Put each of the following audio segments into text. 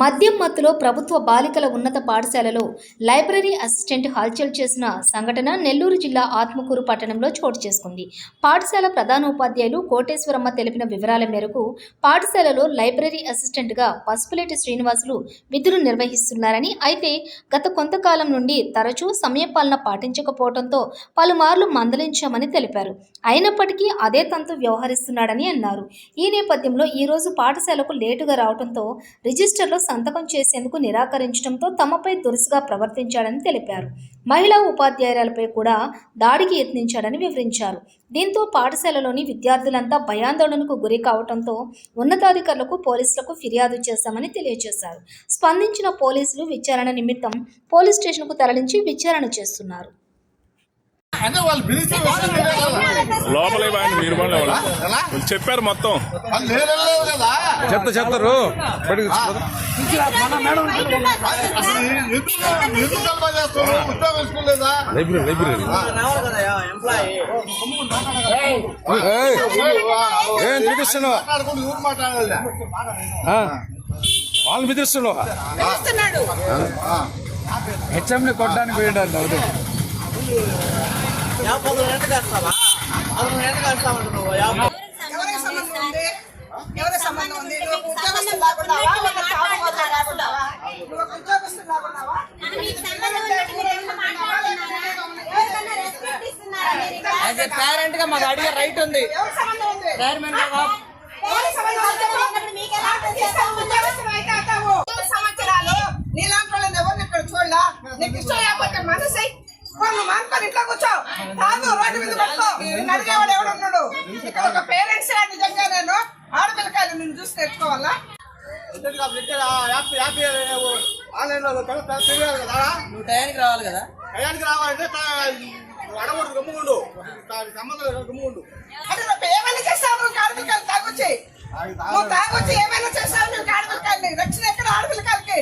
మద్యం మత్తులో ప్రభుత్వ బాలికల ఉన్నత పాఠశాలలో లైబ్రరీ అసిస్టెంట్ హల్చల్ చేసిన సంఘటన నెల్లూరు జిల్లా ఆత్మకూరు పట్టణంలో చోటు చేసుకుంది. పాఠశాల ప్రధానోపాధ్యాయులు కోటేశ్వరమ్మ తెలిపిన వివరాల మేరకు పాఠశాలలో లైబ్రరీ అసిస్టెంట్గా పసుపులేటి శ్రీనివాసులు విధులు నిర్వహిస్తున్నారని అయితే గత కొంతకాలం నుండి తరచూ సమయపాలన పాటించకపోవడంతో పలుమార్లు మందలించామని తెలిపారు. అయినప్పటికీ అదే తంతు వ్యవహరిస్తున్నాడని అన్నారు. ఈ నేపథ్యంలో ఈరోజు పాఠశాలకు లేటుగా రావడంతో రిజిస్టర్లో సంతకం చేసేందుకు నిరాకరించడంతో తమపై దురుసుగా ప్రవర్తించాడని తెలిపారు. మహిళా ఉపాధ్యాయురాలపై కూడా దాడికి యత్నించాడని వివరించారు. దీంతో పాఠశాలలోని విద్యార్థులంతా భయాందోళనకు గురి కావడంతో ఉన్నతాధికారులకు పోలీసులకు ఫిర్యాదు చేశామని తెలియజేశారు. స్పందించిన పోలీసులు విచారణ నిమిత్తం పోలీస్ స్టేషన్కు తరలించి విచారణ చేస్తున్నారు అంటే వాళ్ళు పిలిస్తే వస్తే మీరే కదా. లోపలే మీరు? వాళ్ళు చెప్పారు మొత్తం. వాళ్ళు చేస్తారు ఉద్యోగం వేసుకోలేదా లైబ్రరీ ఏం చూపిస్తున్నావా వాళ్ళని బెదిరిస్తున్నావా. హెచ్ఎంని కొట్టడానికి పోయాడు నవ్వుతూ ఎవరికి సంబంధం ఉంది ఎవరికి సంబంధం ఉంది నువ్వు ఒక ఉద్యోగస్తులు నువ్వు ఒక ఉద్యోగస్తులు యాజ్ ఏ పేరెంట్గా మాకు అడిగే రైట్ ఉంది ఎవరికి సంవత్సరాలు నీలాంటి వాళ్ళని ఎవరిని ఇక్కడ చూడాలా నీకు ఇష్టం లేకపోతే మనసు కొన్ని మానుకొని ఇంట్లో కూర్చో తాగు రోడ్డు మీద పట్టుకో నిన్ను అడిగేవాడు ఎవడు ఉన్నాడు. ఇక్కడ ఒక పేరెంట్స్ నిజంగా నేను ఆడపిల్లకాయలు నిన్ను చూసి తెచ్చుకోవాలా? ఆన్లైన్లో తెలియాలి కదా నువ్వు టయానికి రావాలి కదా. టయానికి రావాలంటే అడగొడు గమ్ముకుండు. సంబంధం గమ్ముకుండు. అంటే నువ్వు ఏమైనా చేస్తావు? నువ్వు ఆడపిల్లకాయలు తాగొచ్చి. నువ్వు తాగొచ్చి. ఏమైనా చేస్తావు? నువ్వు ఆడపిల్లకాయలు. రక్షణ ఎక్కడ ఆడపిల్లకాయలకి?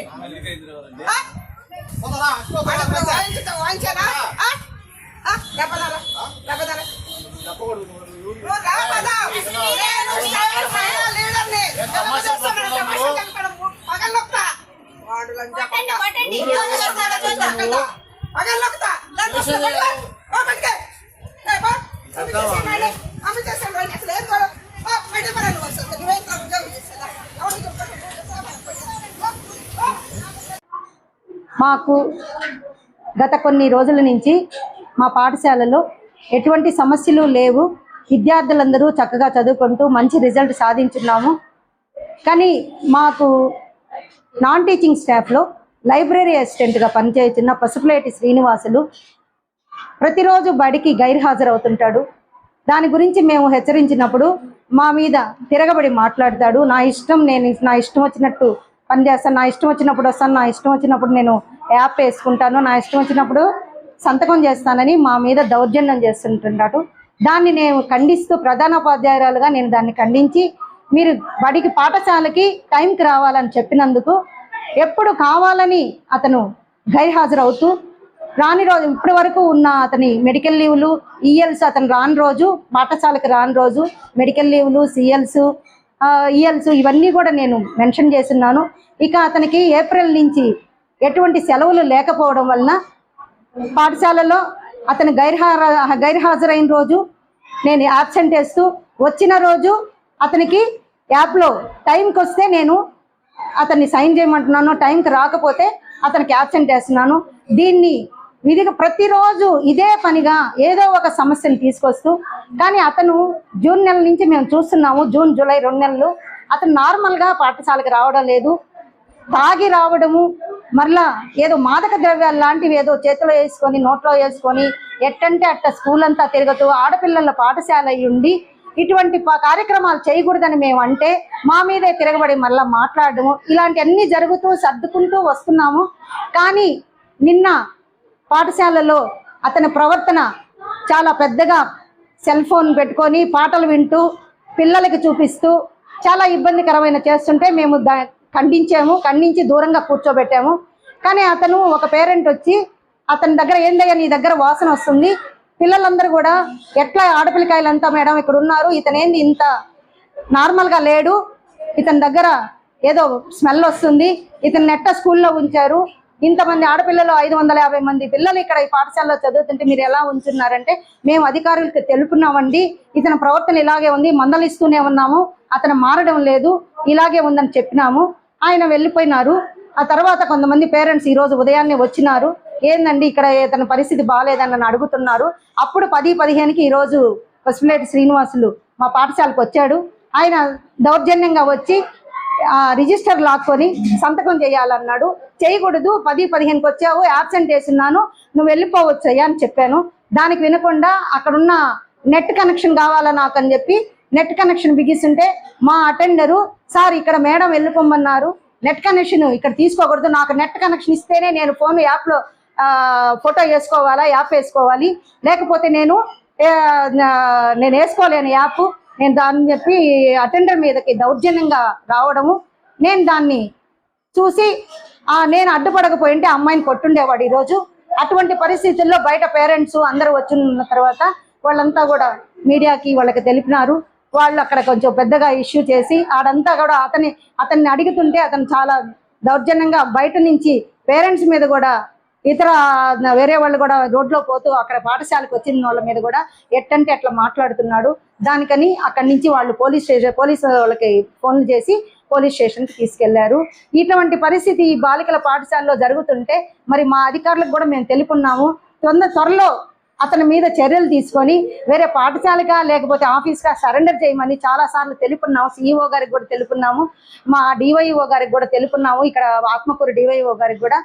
ఆ? పోతారా? అట్లా ఆడపిల్ల పోతారా? వాయించుతావు, వాయించానా? ఆ? ఆ? దెబ్బలారా? దెబ్బలారా? చెప్పకూడదు. నువ్వు నువ్వు రా పదా. నేను స్టైల్ మహిళా లీడర్ని. ఎవరు చేస్తానంటే మనుషులు కనపడము. పగలొక్తా. వాడు లంజా పక్క. ఎవరు చేస్తానంటే పక్కన. పగలొక్తా. లంజా పక్క. ఓ పట్టుకే. ఏ బా. అమ్మి వాడిని. అసలు ఏం పడాలి నువ్వు అసలు. మాకు గత కొన్ని రోజుల నుంచి మా పాఠశాలలో ఎటువంటి సమస్యలు లేవు. విద్యార్థులందరూ చక్కగా చదువుకుంటూ మంచి రిజల్ట్ సాధించున్నాము. కానీ మాకు నాన్ టీచింగ్ స్టాఫ్లో లైబ్రరీ అసిస్టెంట్గా పనిచేస్తున్న పసుపులేటి శ్రీనివాసులు ప్రతిరోజు బడికి గైర్హాజరవుతుంటాడు. దాని గురించి మేము హెచ్చరించినప్పుడు మా మీద తిరగబడి మాట్లాడతాడు. నా ఇష్టం నేను నా ఇష్టం వచ్చినట్టు పనిచేస్తాను నా ఇష్టం వచ్చినప్పుడు వస్తాను నా ఇష్టం వచ్చినప్పుడు నేను యాప్ వేసుకుంటాను. నా ఇష్టం వచ్చినప్పుడు సంతకం చేస్తానని మా మీద దౌర్జన్యం చేస్తుంటున్నాడు దాన్ని నేను ఖండిస్తూ ప్రధానోపాధ్యాయురాలుగా నేను దాన్ని ఖండించి మీరు బడికి పాఠశాలకి టైంకి రావాలని చెప్పినందుకు ఎప్పుడు కావాలని అతను గైర్హాజరవుతూ రాని రోజు ఇప్పటి వరకు ఉన్న అతని మెడికల్ లీవ్లు ఈఎల్స్ అతను రాని రోజు పాఠశాలకు రాని రోజు మెడికల్ లీవ్లు సిఎల్స్ ఈఎల్స్ ఇవన్నీ కూడా నేను మెన్షన్ చేస్తున్నాను. ఇక అతనికి ఏప్రిల్ నుంచి ఎటువంటి సెలవులు లేకపోవడం వలన పాఠశాలలో అతను గైర్హార గైర్హాజరైన రోజు నేను యాబ్సెంట్ వేస్తూ వచ్చిన రోజు అతనికి యాప్లో టైంకి వస్తే నేను అతన్ని సైన్ చేయమంటున్నాను టైంకి రాకపోతే అతనికి యాబ్సెంట్ వేస్తున్నాను దీన్ని విధిగా ప్రతిరోజు ఇదే పనిగా ఏదో ఒక సమస్యను తీసుకొస్తూ కానీ అతను జూన్ నెల నుంచి మేము చూస్తున్నాము జూన్ జూలై రెండు నెలలు అతను నార్మల్గా పాఠశాలకు రావడం లేదు. తాగి రావడము మరలా ఏదో మాదక ద్రవ్యాలు లాంటివి ఏదో చేతిలో వేసుకొని నోట్లో వేసుకొని ఎట్టంటే అట్ట స్కూల్ అంతా తిరుగుతూ ఆడపిల్లల పాఠశాల ఉండి ఇటువంటి ప- కార్యక్రమాలు చేయకూడదని మేము అంటే మా మీదే తిరగబడి మళ్ళా మాట్లాడము ఇలాంటివన్నీ జరుగుతూ సర్దుకుంటూ వస్తున్నాము. కానీ నిన్న పాఠశాలలో అతని ప్రవర్తన చాలా పెద్దగా సెల్ ఫోన్ పెట్టుకొని పాటలు వింటూ పిల్లలకి చూపిస్తూ చాలా ఇబ్బందికరమైన చేస్తుంటే మేము దా ఖండించాము ఖండించి దూరంగా కూర్చోబెట్టాము. కానీ అతను ఒక పేరెంట్ వచ్చి అతని దగ్గర ఏందయ్యా నీ దగ్గర వాసన వస్తుంది? పిల్లలందరూ కూడా ఎట్లా ఆడపిల్లకాయలంతా మేడం ఇక్కడ ఉన్నారు? ఇతను ఏంది ఇంత నార్మల్గా లేడు. ఇతని దగ్గర ఏదో స్మెల్ వస్తుంది. ఇతను నెట్ట స్కూల్లో ఉంచారు? ఇంతమంది ఆడపిల్లలు ఐదు వందల యాభై మంది పిల్లలు ఇక్కడ ఈ పాఠశాలలో చదువుతుంటే మీరు ఎలా ఉంచున్నారంటే మేము అధికారులకు తెలుపున్నామండి. ఇతని ప్రవర్తన ఇలాగే ఉంది. మందలిస్తూనే ఉన్నాము. అతను మారడం లేదు. ఇలాగే ఉందని చెప్పినాము. ఆయన వెళ్ళిపోయినారు. ఆ తర్వాత కొంతమంది పేరెంట్స్ ఈరోజు ఉదయాన్నే వచ్చినారు. ఏందండి ఇక్కడ ఇతని పరిస్థితి బాగాలేదని నన్ను అడుగుతున్నారు. అప్పుడు పది పదిహేనుకి ఈరోజు పసిపిలేటి శ్రీనివాసులు మా పాఠశాలకు వచ్చాడు. ఆయన దౌర్జన్యంగా వచ్చి ఆ రిజిస్టర్ లాక్కొని సంతకం చేయాలన్నాడు. చేయకూడదు పది పదిహేనుకి వచ్చావు యాబ్సెంట్ చేస్తున్నాను నువ్వు వెళ్ళిపోవచ్చు అయ్యా అని చెప్పాను. దానికి వినకుండా అక్కడున్న నెట్ కనెక్షన్ కావాలా నాకు అని చెప్పి నెట్ కనెక్షన్ బిగిస్తుంటే మా అటెండరు సార్ ఇక్కడ మేడం వెళ్ళిపోమన్నారు. నెట్ కనెక్షన్ ఇక్కడ తీసుకోకూడదు. నాకు నెట్ కనెక్షన్ ఇస్తేనే నేను ఫోన్ యాప్లో ఫోటో వేసుకోవాలా యాప్ వేసుకోవాలి. లేకపోతే నేను నేను వేసుకోలేను యాప్ నేను దాన్ని చెప్పి అటెండర్ మీదకి దౌర్జన్యంగా రావడము. నేను దాన్ని చూసి నేను అడ్డుపడకపోయింటే అమ్మాయిని కొట్టుండేవాడు ఈరోజు. అటువంటి పరిస్థితుల్లో బయట పేరెంట్స్ అందరూ వచ్చిన తర్వాత వాళ్ళంతా కూడా మీడియాకి వాళ్ళకి తెలిపినారు. వాళ్ళు అక్కడ కొంచెం పెద్దగా ఇష్యూ చేసి ఆడంతా కూడా అతని అతన్ని అడుగుతుంటే అతను చాలా దౌర్జన్యంగా బయట నుంచి పేరెంట్స్ మీద కూడా ఇతర వేరే వాళ్ళు కూడా రోడ్లో పోతూ అక్కడ పాఠశాలకు వచ్చిన వాళ్ళ మీద కూడా ఎట్టంటే అట్లా మాట్లాడుతున్నాడు. దానికని అక్కడి నుంచి వాళ్ళు పోలీస్ స్టేషన్ పోలీసు వాళ్ళకి ఫోన్లు చేసి పోలీస్ స్టేషన్కి తీసుకెళ్ళారు. ఇటువంటి పరిస్థితి ఈ బాలికల పాఠశాలలో జరుగుతుంటే మరి మా అధికారులకు కూడా మేము తెలుపున్నాము. తొందర త్వరలో అతని మీద చర్యలు తీసుకొని వేరే పాఠశాలగా లేకపోతే ఆఫీస్గా సరెండర్ చేయమని చాలా సార్లు తెలుపున్నాము. సిఇఓ గారికి కూడా తెలుపున్నాము. మా డివైఓ గారికి కూడా తెలుపున్నాము. ఇక్కడ ఆత్మకూరు డివైఓ గారికి కూడా